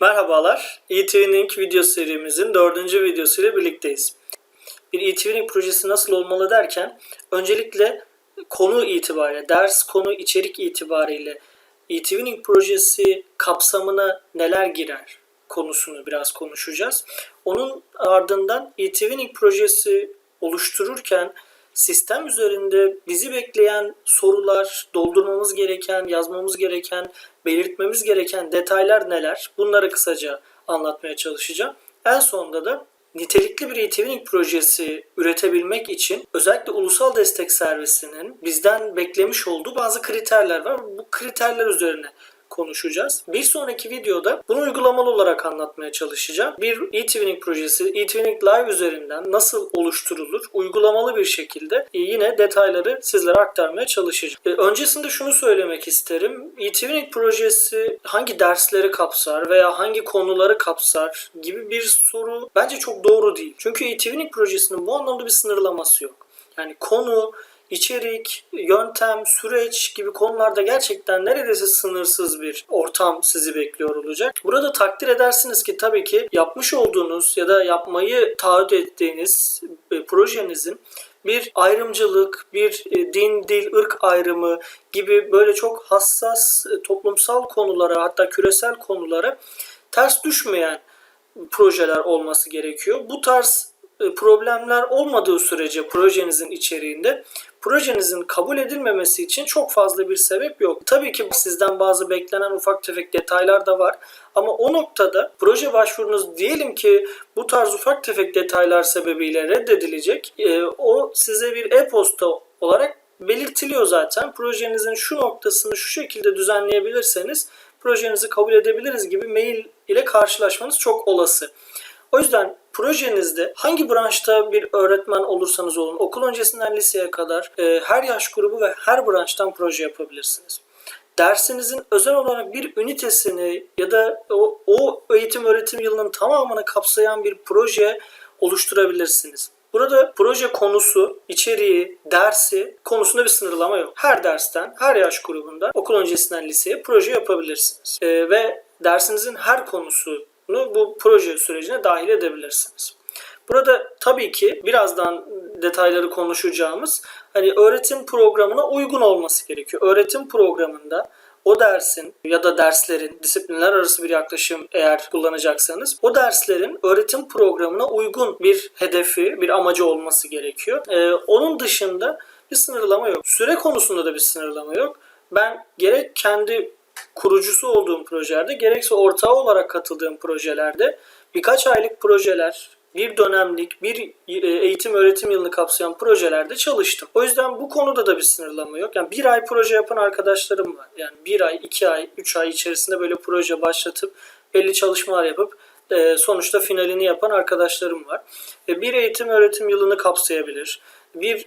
Merhabalar, eTwinning video serimizin dördüncü videosuyla birlikteyiz. Bir eTwinning projesi nasıl olmalı derken, öncelikle konu itibariyle, ders konu içerik itibariyle eTwinning projesi kapsamına neler girer konusunu biraz konuşacağız. Onun ardından eTwinning projesi oluştururken sistem üzerinde bizi bekleyen sorular, doldurmamız gereken, yazmamız gereken, belirtmemiz gereken detaylar neler? Bunları kısaca anlatmaya çalışacağım. En sonunda da nitelikli bir e-twinning projesi üretebilmek için özellikle ulusal destek servisinin bizden beklemiş olduğu bazı kriterler var. Bu kriterler üzerine konuşacağız. Bir sonraki videoda bunu uygulamalı olarak anlatmaya çalışacağım. Bir e-twinning projesi e-twinning live üzerinden nasıl oluşturulur uygulamalı bir şekilde e, yine detayları sizlere aktarmaya çalışacağım. E, Öncesinde şunu söylemek isterim. E-twinning projesi hangi dersleri kapsar veya hangi konuları kapsar gibi bir soru bence çok doğru değil. Çünkü e-twinning projesinin bu anlamda bir sınırlaması yok. Yani konu, içerik, yöntem, süreç gibi konularda gerçekten neredeyse sınırsız bir ortam sizi bekliyor olacak. Burada takdir edersiniz ki tabii ki yapmış olduğunuz ya da yapmayı taahhüt ettiğiniz e, projenizin bir ayrımcılık, bir e, din, dil, ırk ayrımı gibi böyle çok hassas e, toplumsal konulara hatta küresel konulara ters düşmeyen projeler olması gerekiyor. Bu tarz problemler olmadığı sürece projenizin içeriğinde projenizin kabul edilmemesi için çok fazla bir sebep yok. Tabii ki sizden bazı beklenen ufak tefek detaylar da var. Ama o noktada proje başvurunuz diyelim ki bu tarz ufak tefek detaylar sebebiyle reddedilecek. E, o size bir e-posta olarak belirtiliyor zaten. Projenizin şu noktasını şu şekilde düzenleyebilirseniz projenizi kabul edebiliriz gibi mail ile karşılaşmanız çok olası. O yüzden projenizde hangi branşta bir öğretmen olursanız olun, okul öncesinden liseye kadar e, her yaş grubu ve her branştan proje yapabilirsiniz. Dersinizin özel olarak bir ünitesini ya da o, o eğitim öğretim yılının tamamını kapsayan bir proje oluşturabilirsiniz. Burada proje konusu, içeriği, dersi konusunda bir sınırlama yok. Her dersten, her yaş grubunda okul öncesinden liseye proje yapabilirsiniz. E, ve dersinizin her konusu bu proje sürecine dahil edebilirsiniz. Burada tabii ki birazdan detayları konuşacağımız hani öğretim programına uygun olması gerekiyor. Öğretim programında o dersin ya da derslerin disiplinler arası bir yaklaşım eğer kullanacaksanız o derslerin öğretim programına uygun bir hedefi, bir amacı olması gerekiyor. Ee, onun dışında bir sınırlama yok. Süre konusunda da bir sınırlama yok. Ben gerek kendi kurucusu olduğum projelerde gerekse ortağı olarak katıldığım projelerde birkaç aylık projeler, bir dönemlik, bir e, eğitim öğretim yılını kapsayan projelerde çalıştım. O yüzden bu konuda da bir sınırlama yok. Yani bir ay proje yapan arkadaşlarım var. Yani bir ay, iki ay, üç ay içerisinde böyle proje başlatıp belli çalışmalar yapıp e, sonuçta finalini yapan arkadaşlarım var. E, bir eğitim öğretim yılını kapsayabilir. Bir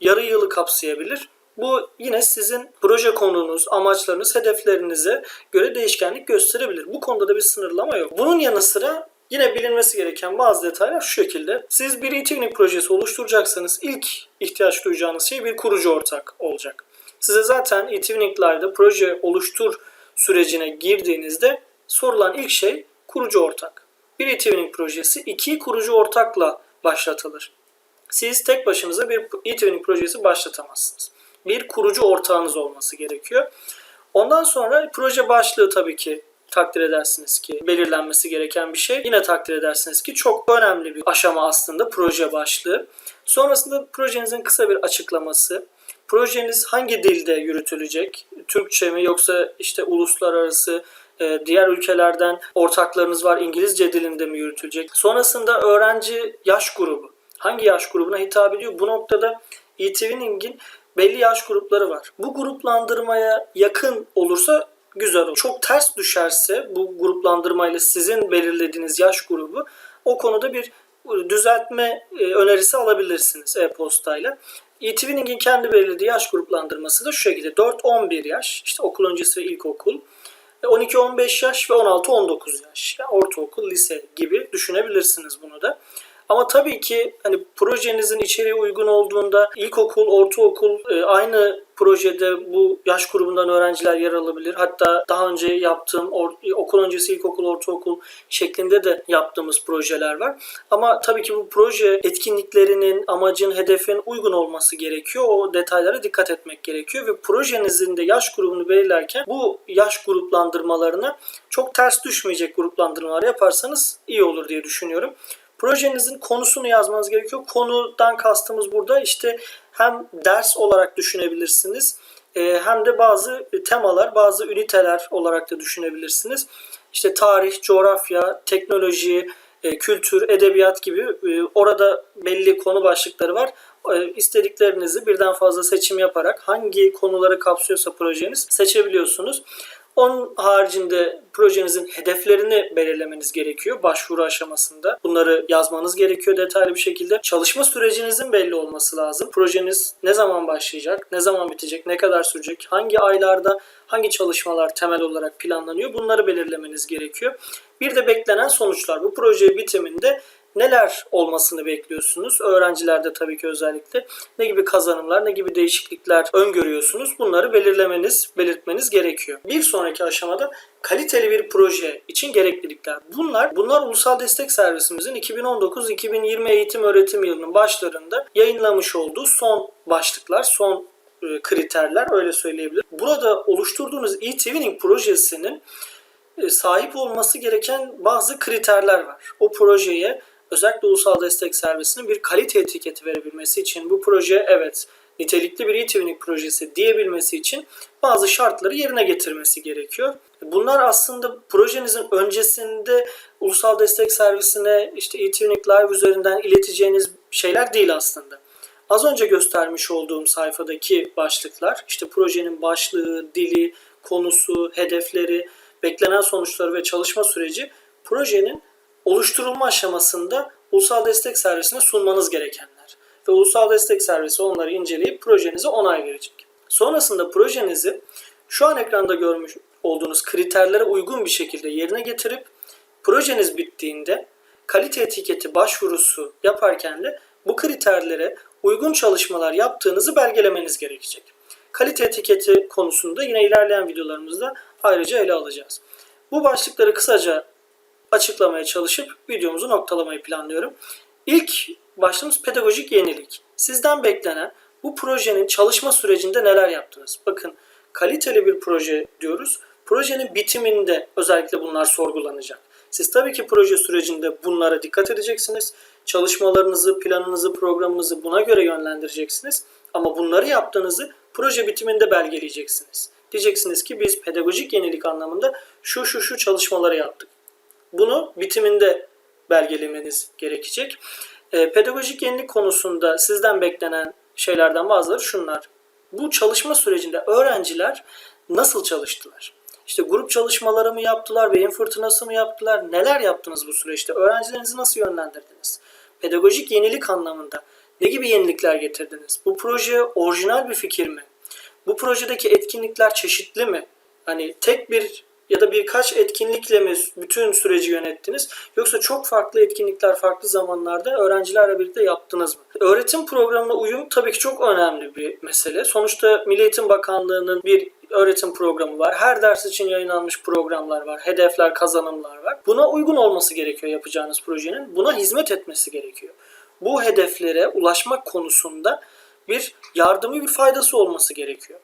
yarı yılı kapsayabilir. Bu yine sizin proje konunuz, amaçlarınız, hedeflerinize göre değişkenlik gösterebilir. Bu konuda da bir sınırlama yok. Bunun yanı sıra yine bilinmesi gereken bazı detaylar şu şekilde. Siz bir e-twinning projesi oluşturacaksanız ilk ihtiyaç duyacağınız şey bir kurucu ortak olacak. Size zaten e-twinning Live'da proje oluştur sürecine girdiğinizde sorulan ilk şey kurucu ortak. Bir e-twinning projesi iki kurucu ortakla başlatılır. Siz tek başınıza bir e-twinning projesi başlatamazsınız bir kurucu ortağınız olması gerekiyor. Ondan sonra proje başlığı tabii ki takdir edersiniz ki belirlenmesi gereken bir şey. Yine takdir edersiniz ki çok önemli bir aşama aslında proje başlığı. Sonrasında projenizin kısa bir açıklaması. Projeniz hangi dilde yürütülecek? Türkçe mi yoksa işte uluslararası e, diğer ülkelerden ortaklarınız var İngilizce dilinde mi yürütülecek? Sonrasında öğrenci yaş grubu. Hangi yaş grubuna hitap ediyor? Bu noktada e-Twinning'in belli yaş grupları var. Bu gruplandırmaya yakın olursa güzel olur. Çok ters düşerse bu gruplandırmayla sizin belirlediğiniz yaş grubu o konuda bir düzeltme e, önerisi alabilirsiniz e-postayla. E-Twinning'in kendi belirlediği yaş gruplandırması da şu şekilde. 4-11 yaş, işte okul öncesi ve ilkokul. 12-15 yaş ve 16-19 yaş. Yani ortaokul, lise gibi düşünebilirsiniz bunu da. Ama tabii ki hani projenizin içeriği uygun olduğunda ilkokul, ortaokul e, aynı projede bu yaş grubundan öğrenciler yer alabilir. Hatta daha önce yaptığım or- okul öncesi ilkokul, ortaokul şeklinde de yaptığımız projeler var. Ama tabii ki bu proje etkinliklerinin, amacın, hedefin uygun olması gerekiyor. O detaylara dikkat etmek gerekiyor ve projenizin de yaş grubunu belirlerken bu yaş gruplandırmalarına çok ters düşmeyecek gruplandırmalar yaparsanız iyi olur diye düşünüyorum. Projenizin konusunu yazmanız gerekiyor. Konudan kastımız burada işte hem ders olarak düşünebilirsiniz e, hem de bazı temalar, bazı üniteler olarak da düşünebilirsiniz. İşte tarih, coğrafya, teknoloji, e, kültür, edebiyat gibi e, orada belli konu başlıkları var. İstediklerinizi birden fazla seçim yaparak hangi konuları kapsıyorsa projeniz seçebiliyorsunuz. Onun haricinde projenizin hedeflerini belirlemeniz gerekiyor başvuru aşamasında. Bunları yazmanız gerekiyor detaylı bir şekilde. Çalışma sürecinizin belli olması lazım. Projeniz ne zaman başlayacak, ne zaman bitecek, ne kadar sürecek, hangi aylarda hangi çalışmalar temel olarak planlanıyor bunları belirlemeniz gerekiyor. Bir de beklenen sonuçlar. Bu proje bitiminde neler olmasını bekliyorsunuz? Öğrencilerde tabii ki özellikle ne gibi kazanımlar, ne gibi değişiklikler öngörüyorsunuz? Bunları belirlemeniz, belirtmeniz gerekiyor. Bir sonraki aşamada kaliteli bir proje için gereklilikler. Bunlar bunlar Ulusal Destek Servisimizin 2019-2020 eğitim öğretim yılının başlarında yayınlamış olduğu son başlıklar, son e, kriterler öyle söyleyebilirim. Burada oluşturduğunuz e-twinning projesinin e, sahip olması gereken bazı kriterler var. O projeye özellikle ulusal destek servisinin bir kalite etiketi verebilmesi için bu proje evet nitelikli bir e-twinning projesi diyebilmesi için bazı şartları yerine getirmesi gerekiyor. Bunlar aslında projenizin öncesinde ulusal destek servisine işte e-twinning live üzerinden ileteceğiniz şeyler değil aslında. Az önce göstermiş olduğum sayfadaki başlıklar işte projenin başlığı, dili, konusu, hedefleri, beklenen sonuçları ve çalışma süreci projenin oluşturulma aşamasında ulusal destek servisine sunmanız gerekenler. Ve ulusal destek servisi onları inceleyip projenize onay verecek. Sonrasında projenizi şu an ekranda görmüş olduğunuz kriterlere uygun bir şekilde yerine getirip projeniz bittiğinde kalite etiketi başvurusu yaparken de bu kriterlere uygun çalışmalar yaptığınızı belgelemeniz gerekecek. Kalite etiketi konusunda yine ilerleyen videolarımızda ayrıca ele alacağız. Bu başlıkları kısaca açıklamaya çalışıp videomuzu noktalamayı planlıyorum. İlk başlığımız pedagojik yenilik. Sizden beklenen bu projenin çalışma sürecinde neler yaptınız? Bakın kaliteli bir proje diyoruz. Projenin bitiminde özellikle bunlar sorgulanacak. Siz tabii ki proje sürecinde bunlara dikkat edeceksiniz. Çalışmalarınızı, planınızı, programınızı buna göre yönlendireceksiniz. Ama bunları yaptığınızı proje bitiminde belgeleyeceksiniz. Diyeceksiniz ki biz pedagojik yenilik anlamında şu şu şu çalışmaları yaptık. Bunu bitiminde belgelemeniz gerekecek. E, pedagojik yenilik konusunda sizden beklenen şeylerden bazıları şunlar. Bu çalışma sürecinde öğrenciler nasıl çalıştılar? İşte grup çalışmaları mı yaptılar, beyin fırtınası mı yaptılar, neler yaptınız bu süreçte? Öğrencilerinizi nasıl yönlendirdiniz? Pedagojik yenilik anlamında ne gibi yenilikler getirdiniz? Bu proje orijinal bir fikir mi? Bu projedeki etkinlikler çeşitli mi? Hani tek bir ya da birkaç etkinlikle mi bütün süreci yönettiniz? Yoksa çok farklı etkinlikler farklı zamanlarda öğrencilerle birlikte yaptınız mı? Öğretim programına uyum tabii ki çok önemli bir mesele. Sonuçta Milli Eğitim Bakanlığı'nın bir öğretim programı var. Her ders için yayınlanmış programlar var. Hedefler, kazanımlar var. Buna uygun olması gerekiyor yapacağınız projenin. Buna hizmet etmesi gerekiyor. Bu hedeflere ulaşmak konusunda bir yardımı bir faydası olması gerekiyor.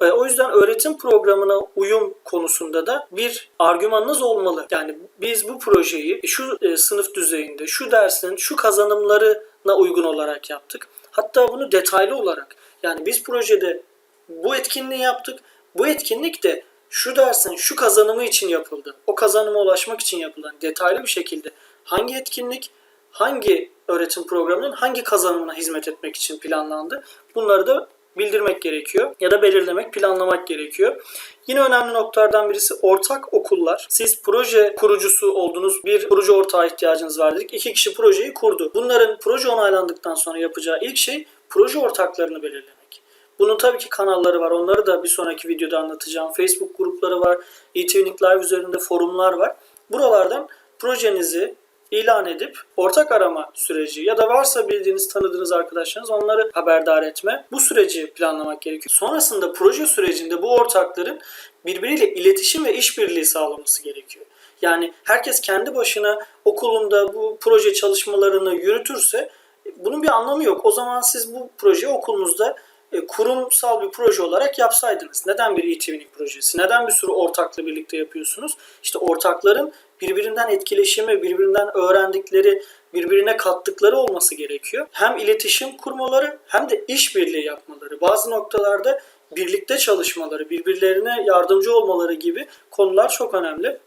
E, O yüzden öğretim programına uyum konusunda da bir argümanınız olmalı. Yani biz bu projeyi şu e, sınıf düzeyinde, şu dersin, şu kazanımlarına uygun olarak yaptık. Hatta bunu detaylı olarak. Yani biz projede bu etkinliği yaptık. Bu etkinlik de şu dersin şu kazanımı için yapıldı. O kazanıma ulaşmak için yapılan detaylı bir şekilde hangi etkinlik, hangi öğretim programının hangi kazanımına hizmet etmek için planlandı. Bunları da bildirmek gerekiyor ya da belirlemek, planlamak gerekiyor. Yine önemli noktalardan birisi ortak okullar. Siz proje kurucusu olduğunuz bir kurucu ortağa ihtiyacınız var dedik. İki kişi projeyi kurdu. Bunların proje onaylandıktan sonra yapacağı ilk şey proje ortaklarını belirlemek. Bunun tabii ki kanalları var. Onları da bir sonraki videoda anlatacağım. Facebook grupları var. eTwinning Live üzerinde forumlar var. Buralardan projenizi ilan edip ortak arama süreci ya da varsa bildiğiniz tanıdığınız arkadaşlarınız onları haberdar etme. Bu süreci planlamak gerekiyor. Sonrasında proje sürecinde bu ortakların birbiriyle iletişim ve işbirliği sağlaması gerekiyor. Yani herkes kendi başına okulunda bu proje çalışmalarını yürütürse bunun bir anlamı yok. O zaman siz bu projeyi okulunuzda e, kurumsal bir proje olarak yapsaydınız. Neden bir e-twinning projesi? Neden bir sürü ortakla birlikte yapıyorsunuz? İşte ortakların birbirinden etkileşimi, birbirinden öğrendikleri, birbirine kattıkları olması gerekiyor. Hem iletişim kurmaları hem de işbirliği yapmaları. Bazı noktalarda birlikte çalışmaları, birbirlerine yardımcı olmaları gibi konular çok önemli.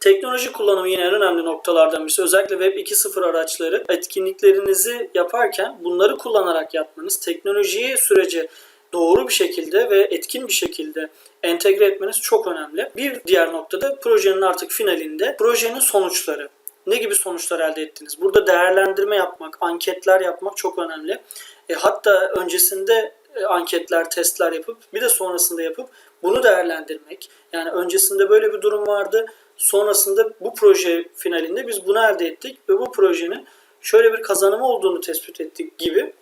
Teknoloji kullanımı yine en önemli noktalardan birisi. Özellikle Web 2.0 araçları etkinliklerinizi yaparken bunları kullanarak yapmanız, teknolojiyi sürece doğru bir şekilde ve etkin bir şekilde entegre etmeniz çok önemli. Bir diğer noktada projenin artık finalinde projenin sonuçları. Ne gibi sonuçlar elde ettiniz? Burada değerlendirme yapmak, anketler yapmak çok önemli. E, hatta öncesinde e, anketler, testler yapıp bir de sonrasında yapıp bunu değerlendirmek. Yani öncesinde böyle bir durum vardı. Sonrasında bu proje finalinde biz bunu elde ettik ve bu projenin şöyle bir kazanımı olduğunu tespit ettik gibi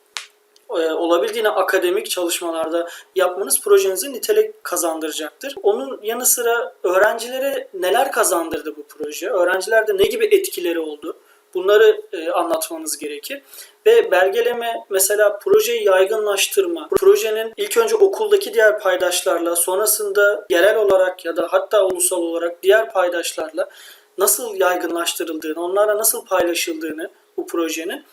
olabildiğine akademik çalışmalarda yapmanız projenize nitelik kazandıracaktır. Onun yanı sıra öğrencilere neler kazandırdı bu proje? Öğrencilerde ne gibi etkileri oldu? Bunları e, anlatmanız gerekir. Ve belgeleme mesela projeyi yaygınlaştırma, projenin ilk önce okuldaki diğer paydaşlarla sonrasında yerel olarak ya da hatta ulusal olarak diğer paydaşlarla nasıl yaygınlaştırıldığını, onlarla nasıl paylaşıldığını bu projenin e,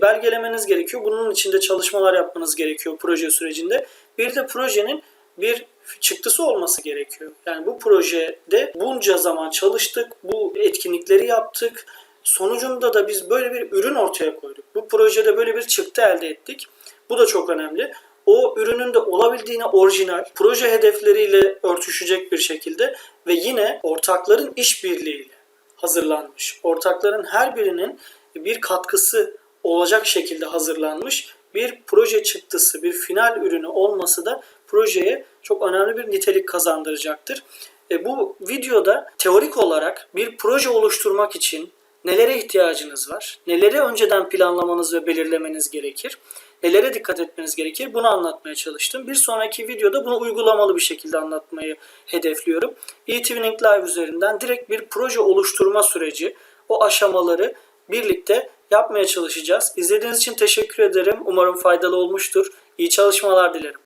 belgelemeniz gerekiyor. Bunun için de çalışmalar yapmanız gerekiyor proje sürecinde. Bir de projenin bir çıktısı olması gerekiyor. Yani bu projede bunca zaman çalıştık, bu etkinlikleri yaptık. Sonucunda da biz böyle bir ürün ortaya koyduk. Bu projede böyle bir çıktı elde ettik. Bu da çok önemli. O ürünün de olabildiğine orijinal, proje hedefleriyle örtüşecek bir şekilde ve yine ortakların işbirliğiyle hazırlanmış. Ortakların her birinin bir katkısı olacak şekilde hazırlanmış bir proje çıktısı, bir final ürünü olması da projeye çok önemli bir nitelik kazandıracaktır. E, bu videoda teorik olarak bir proje oluşturmak için nelere ihtiyacınız var? Neleri önceden planlamanız ve belirlemeniz gerekir? Nelere dikkat etmeniz gerekir? Bunu anlatmaya çalıştım. Bir sonraki videoda bunu uygulamalı bir şekilde anlatmayı hedefliyorum. eTwinning Live üzerinden direkt bir proje oluşturma süreci, o aşamaları birlikte yapmaya çalışacağız. İzlediğiniz için teşekkür ederim. Umarım faydalı olmuştur. İyi çalışmalar dilerim.